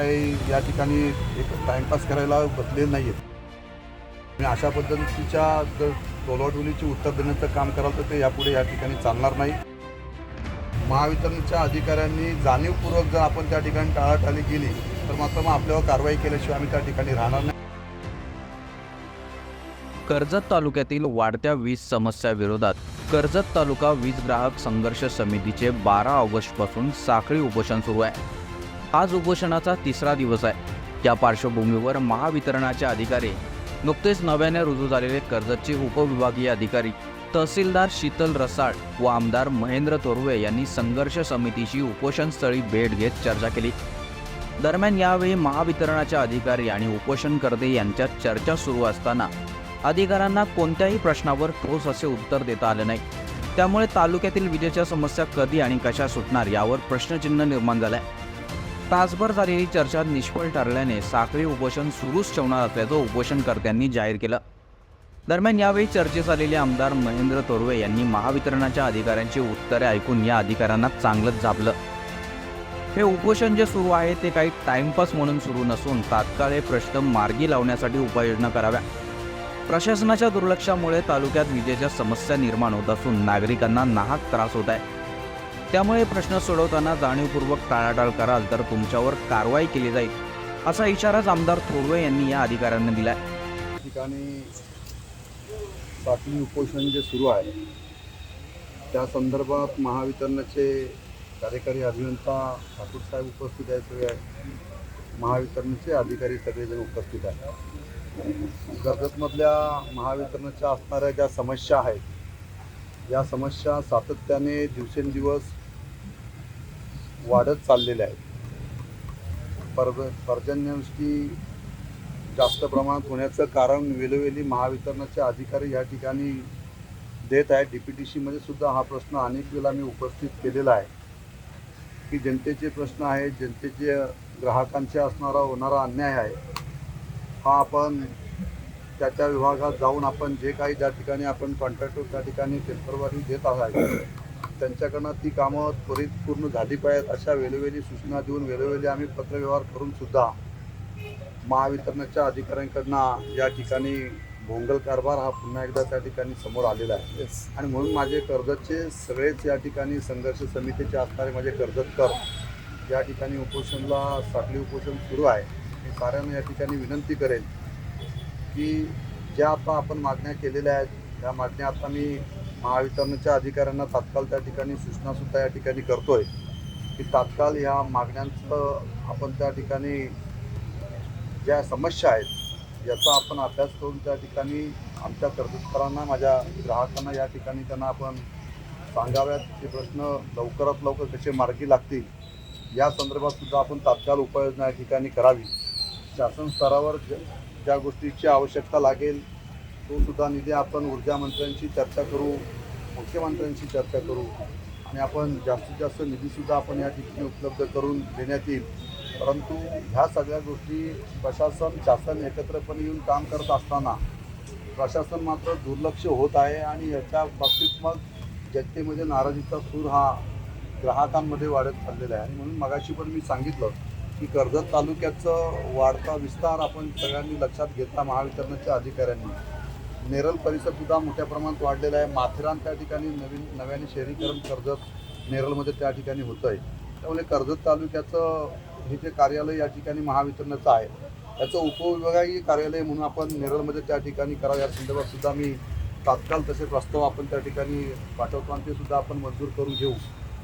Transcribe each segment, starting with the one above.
काही या ठिकाणी एक टाईमपास करायला बसले नाही आहेत आणि अशा पद्धतीच्या जर टोलाटोलीची उत्तर देण्याचं काम कराल तर ते यापुढे या ठिकाणी चालणार नाही. महावितरणच्या अधिकाऱ्यांनी जाणीवपूर्वक जर आपण त्या ठिकाणी टाळाटाळी केली तर मात्र मग आपल्यावर कारवाई केल्याशिवाय आम्ही त्या ठिकाणी राहणार नाही. कर्जत तालुक्यातील वाढत्या वीज समस्याविरोधात कर्जत तालुका वीज ग्राहक संघर्ष समितीचे बारा ऑगस्टपासून साखळी उपोषण सुरू आहे. आज उपोषणाचा तिसरा दिवस आहे. या पार्श्वभूमीवर महावितरणाचे अधिकारी नुकतेच नव्याने रुजू झालेले कर्जतचे उपविभागीय अधिकारी तहसीलदार शीतल रसाळ व आमदार महेंद्र तोरवे यांनी संघर्ष समितीची उपोषणस्थळी भेट घेत चर्चा केली. दरम्यान यावेळी महावितरणाच्या अधिकारी आणि उपोषणकर्ते यांच्यात चर्चा सुरू असताना अधिकाऱ्यांना कोणत्याही प्रश्नावर ठोस असे उत्तर देता आले नाही. त्यामुळे तालुक्यातील विजेच्या समस्या कधी आणि कशा सुटणार यावर प्रश्नचिन्ह निर्माण झालंय. तासभर झालेली चर्चा निष्फळ ठरल्याने साखळी उपोषण सुरूच ठेवणार असल्याचं उपोषणकर्त्यांनी जाहीर केलं. दरम्यान यावेळी चर्चेत आलेले आमदार महेंद्र तोरवे यांनी महावितरणाच्या अधिकाऱ्यांची उत्तरे ऐकून या अधिकाऱ्यांना चांगलंच झापलं. हे उपोषण जे सुरू आहे ते काही टाइमपास म्हणून सुरू नसून तात्काळ हे प्रश्न मार्गी लावण्यासाठी उपाययोजना कराव्या. प्रशासनाच्या दुर्लक्षामुळे तालुक्यात विजेच्या समस्या निर्माण होत असून नागरिकांना नाहक त्रास होत आहे. त्यामुळे प्रश्न सोडवताना जाणीवपूर्वक टाळाटाळ कराल तर तुमच्यावर कारवाई केली जाईल असा इशाराच आमदार थोरवे यांनी या अधिकाऱ्यांना दिला ठिकाणी साखळी उपोषण जे सुरू आहे त्या संदर्भात महावितरणाचे कार्यकारी अभियंता ठाकूर साहेब उपस्थित आहेत सगळे. महावितरणाचे अधिकारी सगळेजण उपस्थित आहेत. कर्जतमधल्या महावितरणाच्या असणाऱ्या ज्या समस्या आहेत या समस्या सातत्याने दिवसेंदिवस वाढत चाललेल्या आहेत. पर्ज पर्जन्यवृष्टी जास्त प्रमाणात होण्याचं कारण वेळोवेळी महावितरणाचे अधिकारी या ठिकाणी देत आहेत. डी पी टी सीमध्ये सुद्धा हा प्रश्न अनेक वेळा मी उपस्थित केलेला आहे. की जनतेचे प्रश्न आहेत जनतेचे ग्राहकांचे असणारा होणारा अन्याय आहे. हा आपण त्या त्या विभागात जाऊन आपण जे काही ज्या ठिकाणी आपण कॉन्ट्रॅक्टर त्या ठिकाणी पेपरवारी देत आहात त्यांच्याकडनं ती कामं त्वरित पूर्ण झाली पाहिजेत अशा वेळोवेळी सूचना देऊन वेळोवेळी आम्ही पत्रव्यवहार करून सुद्धा महावितरणाच्या अधिकाऱ्यांकडनं या ठिकाणी भोंगल कारभार हा पुन्हा एकदा त्या ठिकाणी समोर आलेला आहे. आणि म्हणून माझे कर्जतचे सगळेच या ठिकाणी संघर्ष समितीचे असणारे माझे कर्जतकर या ठिकाणी उपोषणला साखळी उपोषण सुरू आहे. मी साऱ्यांना या ठिकाणी विनंती करेन की ज्या आता आपण मागण्या केलेल्या आहेत त्या मागण्या आता मी महावितरणच्या अधिकाऱ्यांना तात्काळ त्या ठिकाणी सूचनासुद्धा या ठिकाणी करतोय की तात्काळ ह्या मागण्यांचं आपण त्या ठिकाणी ज्या समस्या आहेत याचा आपण अभ्यास करून त्या ठिकाणी आमच्या कर्जतकरांना माझ्या ग्राहकांना या ठिकाणी त्यांना आपण सांगाव्यात ते प्रश्न लवकरात लवकर कसे मार्गी लागतील या संदर्भात सुद्धा आपण तात्काळ उपाययोजना या ठिकाणी करावी. शासन स्तरावर ज- ज्या गोष्टीची आवश्यकता लागेल तो सुद्धा निधी आपण ऊर्जा मंत्र्यांशी चर्चा करू मुख्यमंत्र्यांशी चर्चा करू आणि आपण जास्तीत जास्त निधीसुद्धा आपण या ठिकाणी उपलब्ध करून देण्यात येईल. परंतु ह्या सगळ्या गोष्टी प्रशासन शासन एकत्रपणे येऊन काम करत असताना प्रशासन मात्र दुर्लक्ष होत आहे आणि याच्या बाबतीत मग जनतेमध्ये नाराजीचा सूर हा ग्राहकांमध्ये वाढत चाललेला आहे. आणि म्हणून मगाशी पण मी सांगितलं की कर्जत तालुक्याचं वाढता विस्तार आपण सगळ्यांनी लक्षात घेतला महावितरणाच्या अधिकाऱ्यांनी. नेरल परिसर सुद्धा मोठ्या प्रमाणात वाढलेला आहे. माथेरान त्या ठिकाणी नवीन नव्याने शहरीकरण कर्जत नेरलमध्ये त्या ठिकाणी होतं आहे त्यामुळे कर्जत तालुक्याचं हे जे कार्यालय या ठिकाणी महावितरणाचं आहे त्याचं उपविभागीय कार्यालय म्हणून आपण नेरळमध्ये त्या ठिकाणी करावं या संदर्भात सुद्धा मी तात्काळ तसे प्रस्ताव आपण त्या ठिकाणी पाठवतो आणि ते सुद्धा आपण मंजूर करून घेऊ.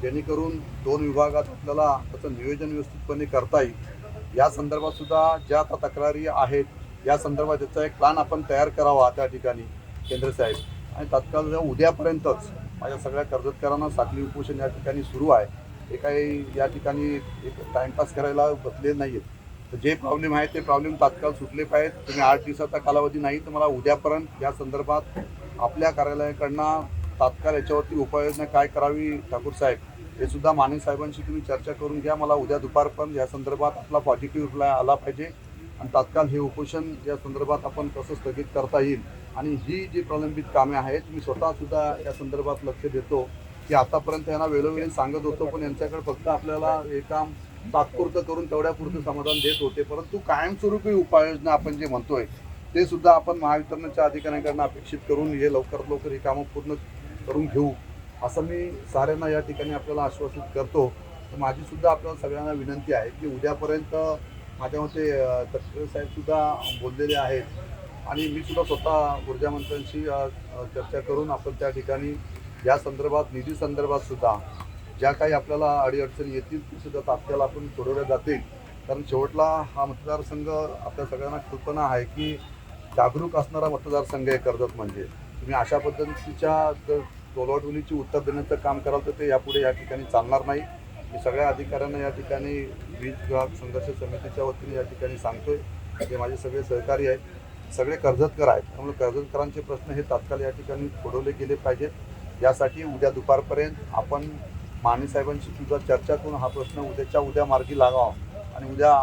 जेणेकरून दोन विभागात आपल्याला त्याचं नियोजन व्यवस्थितपणे करता येईल. या संदर्भात सुद्धा ज्या आता तक्रारी आहेत या संदर्भात त्याचा एक प्लान आपण तयार करावा त्या ठिकाणी केंद्र साहेब. आणि तात्काळ उद्यापर्यंतच माझ्या सगळ्या कर्जतकरांना साखळी उपोषण या ठिकाणी सुरू आहे. हे काही या ठिकाणी एक टाईमपास करायला बसले नाही आहेत तर जे प्रॉब्लेम आहेत ते प्रॉब्लेम तात्काळ सुटले पाहिजेत. तुम्ही आठ दिवसाचा कालावधी नाही तर मला उद्यापर्यंत या संदर्भात आपल्या कार्यालयाकडनं तात्काळ याच्यावरती उपाययोजना काय करावी ठाकूर साहेब हे सुद्धा माने साहेबांशी तुम्ही चर्चा करून घ्या. मला उद्या दुपारपर्यंत या संदर्भात आपला पॉझिटिव्ह रिप्लाय आला पाहिजे. आणि तात्काळ हे उपोषण या संदर्भात आपण कसं स्थगित करता येईल. आणि ही जी प्रलंबित कामे आहेत मी स्वतःसुद्धा या संदर्भात लक्ष देतो की आतापर्यंत यांना वेळोवेळी सांगत होतो पण यांच्याकडे फक्त आपल्याला हे काम तात्पुरतं करून तेवढ्यापुरतं समाधान देत होते. परंतु कायमस्वरूपी उपाययोजना आपण जे म्हणतोय ते सुद्धा आपण महावितरणच्या अधिकाऱ्यांकडून अपेक्षित करून हे लवकरात लवकर ही कामं पूर्ण करून घेऊ असं मी साऱ्यांना या ठिकाणी आपल्याला आश्वासित करतो. तर माझी सुद्धा आपल्याला सगळ्यांना विनंती आहे की उद्यापर्यंत माझ्या मते अ, तटकरे साहेब सुद्धा बोललेले आहेत. आणि मी सुद्धा स्वतः ऊर्जामंत्र्यांशी चर्चा करून आपण त्या ठिकाणी या संदर्भात निधी संदर्भात सुद्धा ज्या काही आपल्याला अडीअडचणी येतील ती सुद्धा तात्काळ आपण सोडवल्या जातील. कारण शेवटला हा मतदारसंघ आपल्या सगळ्यांना कल्पना आहे की जागरूक असणारा मतदारसंघ आहे कर्जत म्हणजे. तुम्ही अशा पद्धतीच्या जर टोलवाटोलीची उत्तर देण्याचं काम कराल तर ते यापुढे या ठिकाणी चालणार नाही. मी सगळ्या अधिकाऱ्यांना या ठिकाणी वीज विभाग संघर्ष समितीच्या वतीने या ठिकाणी सांगतोय जे माझे सगळे सहकारी आहेत सगळे कर्जतकर आहेत. त्यामुळे कर्जतकरांचे प्रश्न हे तात्काळ या ठिकाणी सोडवले गेले पाहिजेत. यासाठी उद्या दुपारपर्यंत आपण माने साहेबांशी सुद्धा चर्चा करून हा प्रश्न उद्याच्या उद्या मार्गी लागावा आणि उद्या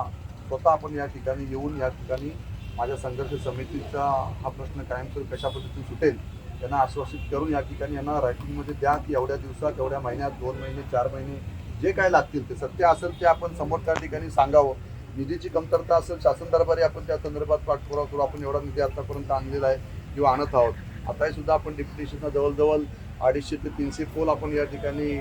स्वतः आपण या ठिकाणी येऊन या ठिकाणी माझ्या संघर्ष समितीचा हा प्रश्न कायमस्वरूपी कशा पद्धतीने सुटेल त्यांना आश्वासित करून या ठिकाणी यांना रायटिंगमध्ये द्या की एवढ्या दिवसात एवढ्या महिन्यात दोन महिने चार महिने जे काय लागतील ते सत्य असेल ते आपण समोर त्या ठिकाणी सांगावं. निधीची कमतरता असेल शासन दरबारी आपण त्या संदर्भात पाठपुरावा करू. आपण एवढा निधी आतापर्यंत आणलेला आहे किंवा आणत आहोत. आताही सुद्धा आपण डिप्युटेशनला जवळजवळ अडीचशे ते तीनशे पोल आपण या ठिकाणी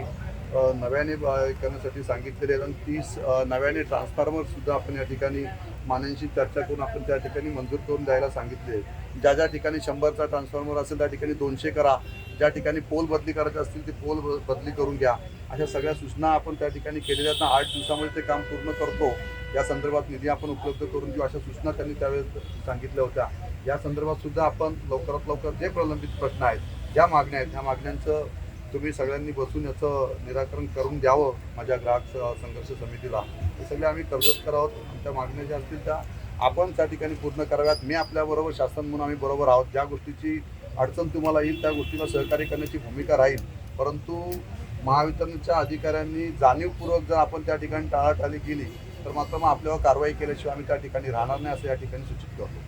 नव्याने करण्यासाठी सांगितलेले आहेत. आणि तीस नव्याने ट्रान्सफॉर्मर सुद्धा आपण या ठिकाणी मान्यांशी चर्चा करून आपण त्या ठिकाणी मंजूर करून द्यायला सांगितले ज्या ज्या ठिकाणी शंभरचा ट्रान्सफॉर्मर असेल त्या ठिकाणी दोनशे करा. ज्या ठिकाणी पोल बदली करायचे असतील ते पोल ब- बदली करून घ्या. अशा सगळ्या सूचना आपण त्या ठिकाणी केलेल्या आहेत. ना आठ दिवसामध्ये ते काम पूर्ण करतो. या संदर्भात निधी आपण उपलब्ध करून घेऊ अशा सूचना त्यांनी त्यावेळेस सांगितल्या होत्या. या संदर्भात सुद्धा आपण लवकरात लवकर जे प्रलंबित प्रश्न आहेत ज्या मागण्या आहेत ह्या मागण्यांचं तुम्ही सगळ्यांनी बसून याचं निराकरण करून द्यावं माझ्या ग्राहक संघर्ष समितीला. हे सगळे आम्ही कर्जत करावं. आमच्या मागण्या ज्या असतील त्या आपण त्या ठिकाणी पूर्ण कराव्यात. मी आपल्याबरोबर शासन म्हणून आम्ही बरोबर आहोत. ज्या गोष्टीची अडचण तुम्हाला येईल त्या गोष्टीला सहकार्य करण्याची भूमिका राहील. परंतु महावितरणच्या अधिकाऱ्यांनी जाणीवपूर्वक जर आपण त्या ठिकाणी टाळाटाळी केली तर मात्र मग आपल्यावर कारवाई केल्याशिवाय आम्ही त्या ठिकाणी राहणार नाही असं या ठिकाणी सूचित करतो.